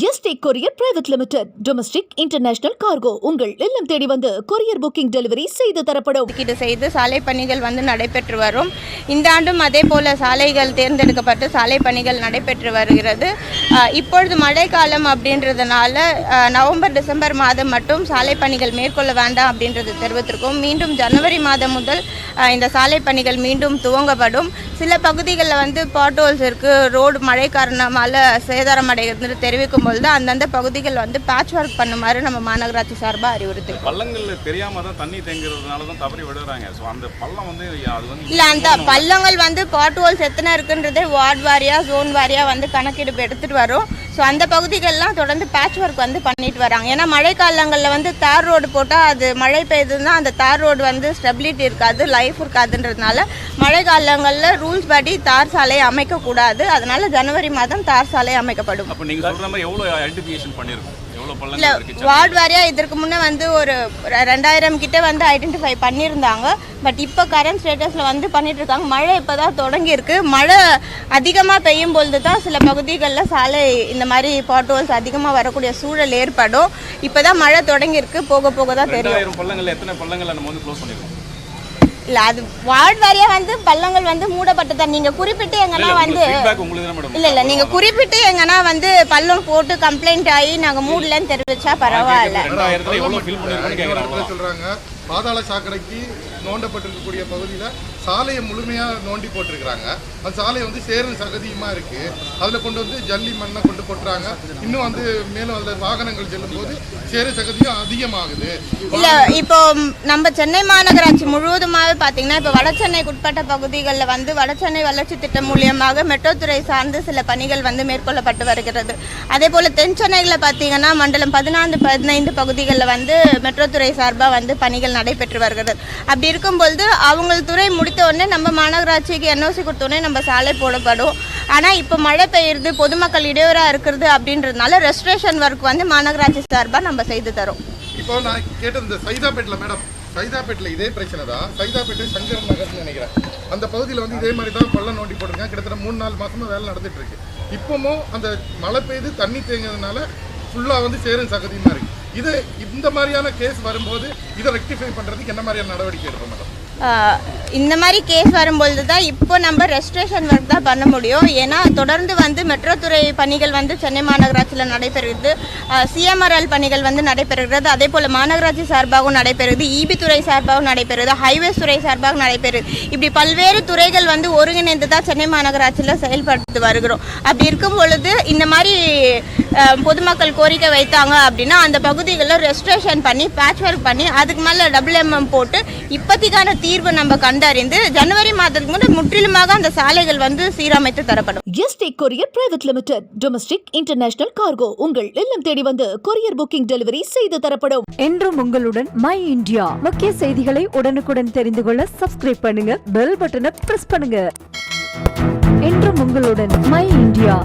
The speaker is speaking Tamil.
ST courier private limited. Domestic international cargo உங்கள் இல்லம் தேடி வந்து கொரியர் புக்கிங் டெலிவரி செய்து தரப்படும். ஒதுக்கீடு செய்து சாலை பணிகள் வந்து நடைபெற்று வரும். இந்த ஆண்டும் அதே போல சாலைகள் தேர்ந்தெடுக்கப்பட்டு சாலை பணிகள் நடைபெற்று வருகிறது. இப்பொழுது இப்பொழுது மழைக்காலம் அப்படின்றதுனால நவம்பர் டிசம்பர் மாதம் மட்டும் சாலை பணிகள் மேற்கொள்ள வேண்டாம் அப்படின்றது தெரிவித்திருக்கோம். மீண்டும் ஜனவரி மாதம் முதல் இந்த சாலை பணிகள் மீண்டும் துவங்கப்படும். சில பகுதிகளில் வந்து பாட்டோல்ஸ் இருக்குது ரோடு மழை காரணமால சேதாரம் அடைகிறது தெரிவிக்கும் பொழுது அந்தந்த பகுதிகள் வந்து பேட்ச் ஒர்க் பண்ணுமாறு நம்ம மாநகராட்சி சார்பாக அறிவுறுத்தி. பள்ளங்கள்ல தெரியாம தான் தண்ணி தேங்குறதுனால தான் தவறி விடுறாங்க ஸோ அந்த பள்ளம் வந்து அது வந்து இல்ல அந்த பள்ளங்கள் வந்து பாட் ஹோல்ஸ் எத்தனை இருக்குன்றதே வார்டு வாரியா ஜோன் வாரியா வந்து கணக்கெடுப்பு எடுத்துட்டு வரும். ஸோ அந்த பகுதிகள்லாம் தொடர்ந்து பேட்ச் ஒர்க் வந்து பண்ணிட்டு வராங்க. ஏன்னா மழை காலங்களில் வந்து தார் ரோடு போட்டால் அது மழை பெய்யுதுன்னா அந்த தார் ரோடு வந்து ஸ்டெபிலிட்டி இருக்காது லைஃப் இருக்காதுன்றதுனால மழை காலங்களில் ரூல்ஸ் படி தார் சாலை அமைக்கக்கூடாது. அதனால ஜனவரி மாதம் தார் சாலை அமைக்கப்படும். அப்போ நீங்கள் சொல்கிற மாதிரி எவ்வளோ ஐடென்டிஃபிகேஷன் பண்ணியிருக்கோம் இல்ல வார்டு வாரியா இதற்கு முன்னே வந்து ஒரு ரெண்டாயிரம் கிட்ட வந்து ஐடென்டிஃபை பண்ணியிருந்தாங்க. பட் இப்போ கரண்ட் ஸ்டேட்டஸில் வந்து பண்ணிட்டு இருக்காங்க மழை இப்போ தான் தொடங்கியிருக்கு. மழை அதிகமாக பெய்யும் பொழுது தான் சில பகுதிகளில் சாலை இந்த மாதிரி பாட்டோல்ஸ் அதிகமாக வரக்கூடிய சூழல் ஏற்படும். இப்போ தான் மழை தொடங்கியிருக்கு. போக போக தான் தெரியும். எத்தனை பள்ளங்களை நம்ம வந்து க்ளோஸ் பண்ணிருக்கோம்? இல்லை அது வார்டு வாரியா வந்து பள்ளங்கள் வந்து மூடப்பட்டதான் நீங்கள் குறிப்பிட்டு எங்கன்னா வந்து ஃபீட்பேக் உங்களுக்கு தான் மேடம் இல்லை இல்லை நீங்கள் குறிப்பிட்டு எங்கன்னா வந்து பள்ளம் போட்டு கம்ப்ளைண்ட் ஆகி நாங்கள் மூடலன்னு தெரிவிச்சா பரவாயில்ல. பாதாள சாக்கடைக்கு நோண்டப்பட்டிருக்கக்கூடிய பகுதியில் சாலையை முழுமையாக நோண்டி போட்டிருக்கிறாங்க. அந்த சாலை வந்து சேரும் சகதியுமாக இருக்கு. அதில் கொண்டு வந்து ஜல்லி மண்ணை கொண்டு போட்டுறாங்க இன்னும் வந்து மேலும் அந்த வாகனங்கள் செல்லும் போது சேரு சகதியும் அதிகமாகுது. இல்லை இப்போ நம்ம சென்னை மாநகராட்சி முழுவதுமாவே பார்த்தீங்கன்னா இப்போ வடசென்னைக்கு உட்பட்ட பகுதிகளில் வந்து வடசென்னை வளர்ச்சி திட்டம் மூலியமாக மெட்ரோ துறை சார்ந்து சில பணிகள் வந்து மேற்கொள்ளப்பட்டு வருகிறது. அதே போல் தென் சென்னையில் பார்த்தீங்கன்னா மண்டலம் பதினான்கு பதினைந்து பகுதிகளில் வந்து மெட்ரோ துறை சார்பாக வந்து பணிகள் நடைபெற்று வருகிறது. அப்படி இருக்கும்பொழுது அவங்க துறை முடித்த உடனே நம்ம மாநகராட்சிக்கு என்ஓசி கொடுத்த உடனே நம்ம சாலை போடப்படும். ஆனால் இப்போ மழை பெய்யுறது பொதுமக்கள் இடையூறாக இருக்கிறது அப்படின்றதுனால ரெஸ்ட்ரேஷன் ஒர்க் வந்து மாநகராட்சி சார்பாக நம்ம செய்து தரோம். இப்போ நான் கேட்டது இந்த சைதாப்பேட்டில் மேடம் சைதாப்பேட்டில் இதே பிரச்சனை தான். சைதாப்பேட்டை சங்கரன் நகர்னு நினைக்கிறேன். அந்த பகுதியில் வந்து இதே மாதிரி தான் பள்ளம் நோண்டி போட்டிருக்காங்க. கிட்டத்தட்ட மூணு நாலு மாதமாக வேலை நடந்துட்டு இருக்கு. இப்போமும் அந்த மழை பெய்து தண்ணி தேங்குறதுனால ஃபுல்லாக வந்து சேரும் சகதியுமா இருக்குது இது இந்த மாதிரியான கேஸ் வரும்போது இதை ரெக்டிஃபை பண்ணுறதுக்கு என்ன மாதிரியான நடவடிக்கை எடுப்போம் மேடம் இந்த மாதிரி கேஸ் வரும்பொழுது தான் இப்போ நம்ம ரெஸ்ட்ரேஷன் ஒர்க் தான் பண்ண முடியும். ஏன்னா தொடர்ந்து வந்து மெட்ரோ துறை பணிகள் வந்து சென்னை மாநகராட்சியில் நடைபெறுகிறது சிஎம்ஆர்எல் பணிகள் வந்து நடைபெறுகிறது. அதே போல் மாநகராட்சி சார்பாகவும் நடைபெறுகிறது இபி துறை சார்பாகவும் நடைபெறுகிறது ஹைவேஸ் துறை சார்பாகவும் நடைபெறுது. இப்படி பல்வேறு துறைகள் வந்து ஒருங்கிணைந்து தான் சென்னை மாநகராட்சியில் செயல்படுத்தி வருகிறோம். அப்படி இருக்கும் பொழுது இந்த மாதிரி பொதுமக்கள் கோரிக்கை வைத்தாங்க அப்படின்னா அந்த பகுதி பகுதிகளில் ரெஸ்ட்ரேஷன் பண்ணி பேட்ச் ஒர்க் பண்ணி அதுக்கு மேலே டபுள் எம்எம் போட்டு இப்போதைக்கான தீர்வு நம்ம கண்டறிந்து ஜனவரி மாதத்துக்கு முன்னாடி முற்றிலுமாக அந்த சாலைகள் வந்து சீரமைத்து தரப்படும். ST courier private limited domestic international cargo உங்கள் இல்லம் தேடி வந்து கொரியர் புக்கிங் டெலிவரி செய்து தரப்படும். என்றும் உங்களுடன் மை இந்தியா முக்கிய செய்திகளை உடனுக்குடன் தெரிந்து கொள்ள சப்ஸ்கிரைப் பண்ணுங்க பெல் பட்டனை பிரஸ் பண்ணுங்க. என்றும் உங்களுடன் மை இந்தியா